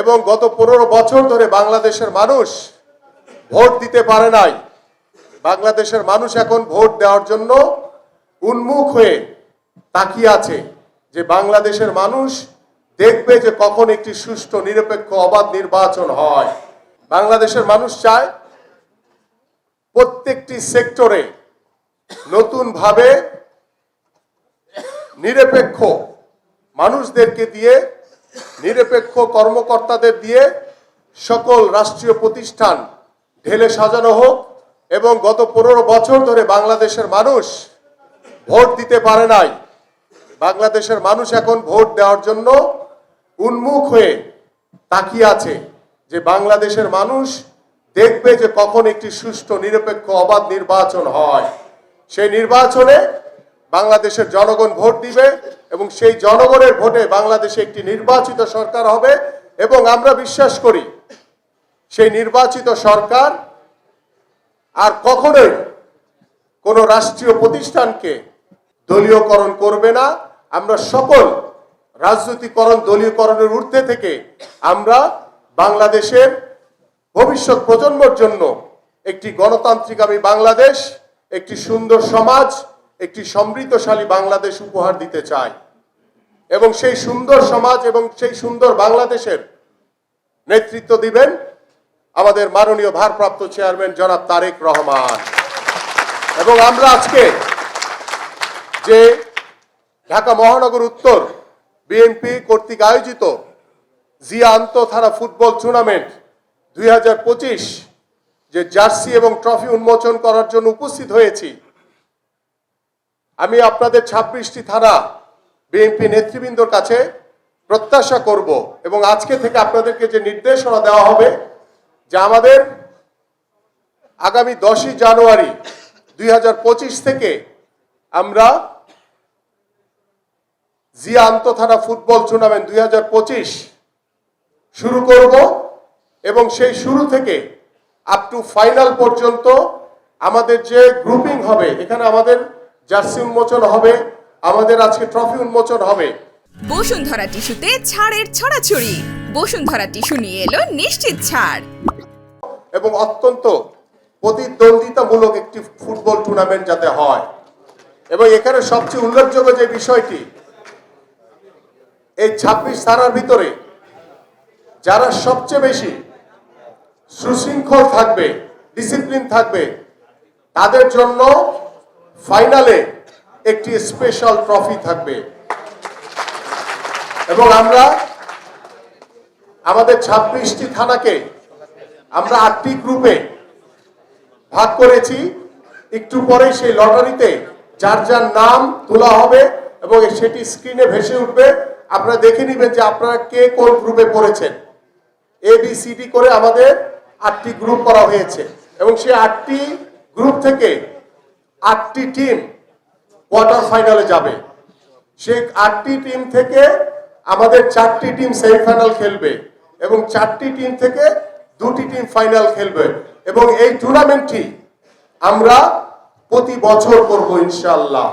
এবং গত পনেরো বছর ধরে বাংলাদেশের মানুষ ভোট দিতে পারে নাই। বাংলাদেশের মানুষ এখন ভোট দেওয়ার জন্য উন্মুখ হয়ে তাকিয়ে আছে যে বাংলাদেশের মানুষ দেখবে যে কখন একটি সুষ্ঠু, নিরপেক্ষ, অবাধ নির্বাচন হয়। বাংলাদেশের মানুষ চায় প্রত্যেকটি সেক্টরে নতুনভাবে নিরপেক্ষ মানুষদেরকে দিয়ে নিরপেক্ষ কর্মকর্তাদের দিয়ে সকল রাষ্ট্রীয় প্রতিষ্ঠান ঢেলে সাজানো হোক এবং গত পনেরো বছর ধরে বাংলাদেশের মানুষ ভোট দিতে পারে নাই। বাংলাদেশের মানুষ এখন ভোট দেওয়ার জন্য উন্মুখ হয়ে তাকিয়ে আছে যে বাংলাদেশের মানুষ দেখবে যে কখন একটি সুষ্ঠু, নিরপেক্ষ, অবাধ নির্বাচন হয়। সেই নির্বাচনে বাংলাদেশের জনগণ ভোট দিবে এবং সেই জনগণের ভোটে বাংলাদেশে একটি নির্বাচিত সরকার হবে এবং আমরা বিশ্বাস করি সেই নির্বাচিত সরকার আর কখনোই কোনো রাষ্ট্রীয় প্রতিষ্ঠানকে দলীয়করণ করবে না। আমরা সকল রাজনৈতিকরণ দলীয়করণের ঊর্ধ্বে থেকে আমরা বাংলাদেশের ভবিষ্যৎ প্রজন্মর জন্য একটি গণতান্ত্রিকামী বাংলাদেশ, একটি সুন্দর সমাজ একটি সমৃদ্ধশালী বাংলাদেশ উপহার দিতে চাই এবং সেই সুন্দর সমাজ এবং সেই সুন্দর বাংলাদেশের নেতৃত্ব দিবেন আমাদের মাননীয় ভারপ্রাপ্ত চেয়ারম্যান জনাব তারেক রহমান। এবং আমরা আজকে যে ঢাকা মহানগর উত্তর বিএনপি কর্তৃক আয়োজিত জিয়া আন্তঃথানা ফুটবল টুর্নামেন্ট দুই হাজার পঁচিশ যে জার্সি এবং ট্রফি উন্মোচন করার জন্য উপস্থিত হয়েছি আমি আপনাদের ছাব্বিশটি থানা বিএনপি নেতৃবৃন্দর কাছে প্রত্যাশা করব এবং আজকে থেকে আপনাদেরকে যে নির্দেশনা দেওয়া হবে যে আমাদের আগামী দশই জানুয়ারি দুই হাজার পঁচিশ থেকে আমরা জিয়া আন্তঃথানা ফুটবল টুর্নামেন্ট দুই হাজার পঁচিশ শুরু করব এবং সেই শুরু থেকে আপ টু ফাইনাল পর্যন্ত আমাদের যে গ্রুপিং হবে, এখানে আমাদের জার্সি উন্মোচন হবে আমাদের আজকে ট্রফি উন্মোচন হবে। বসুন্ধরা টিস্যুতে ছাড়ের ছড়াছড়ি বসুন্ধরা টিস্যু নিয়ে এলো নিশ্চিত ছাড়। এবং অত্যন্ত প্রতিদ্বন্দ্বিতামূলক একটি ফুটবল টুর্নামেন্ট যাতে হয়। এবং এখানে সবচেয়ে উল্লেখযোগ্য যে বিষয়টি এই ছাব্বিশ থানার ভিতরে যারা সবচেয়ে বেশি সুশৃঙ্খল থাকবে ডিসিপ্লিন থাকবে তাদের জন্য ফাইনালে একটি স্পেশাল ট্রফি থাকবে। এবং আমরা আমাদের ছাব্বিশটি থানাকে আমরা আটটি গ্রুপে ভাগ করেছি। একটু পরে সেই লটারিতে যার যার নাম তোলা হবে এবং সেটি স্ক্রিনে ভেসে উঠবে। আপনারা দেখে নেবেন যে আপনারা কে কোন গ্রুপে পড়েছেন। এ বি সি করে আমাদের আটটি গ্রুপ করা হয়েছে। এবং সেই আটটি গ্রুপ থেকে আটটি টিম কোয়ার্টার ফাইনালে যাবে। সেই আটটি টিম থেকে আমাদের চারটি টিম সেমিফাইনাল খেলবে এবং চারটি টিম থেকে দুটি টিম ফাইনাল খেলবে এবং এই টুর্নামেন্টটি আমরা প্রতি বছর করব ইনশাআল্লাহ।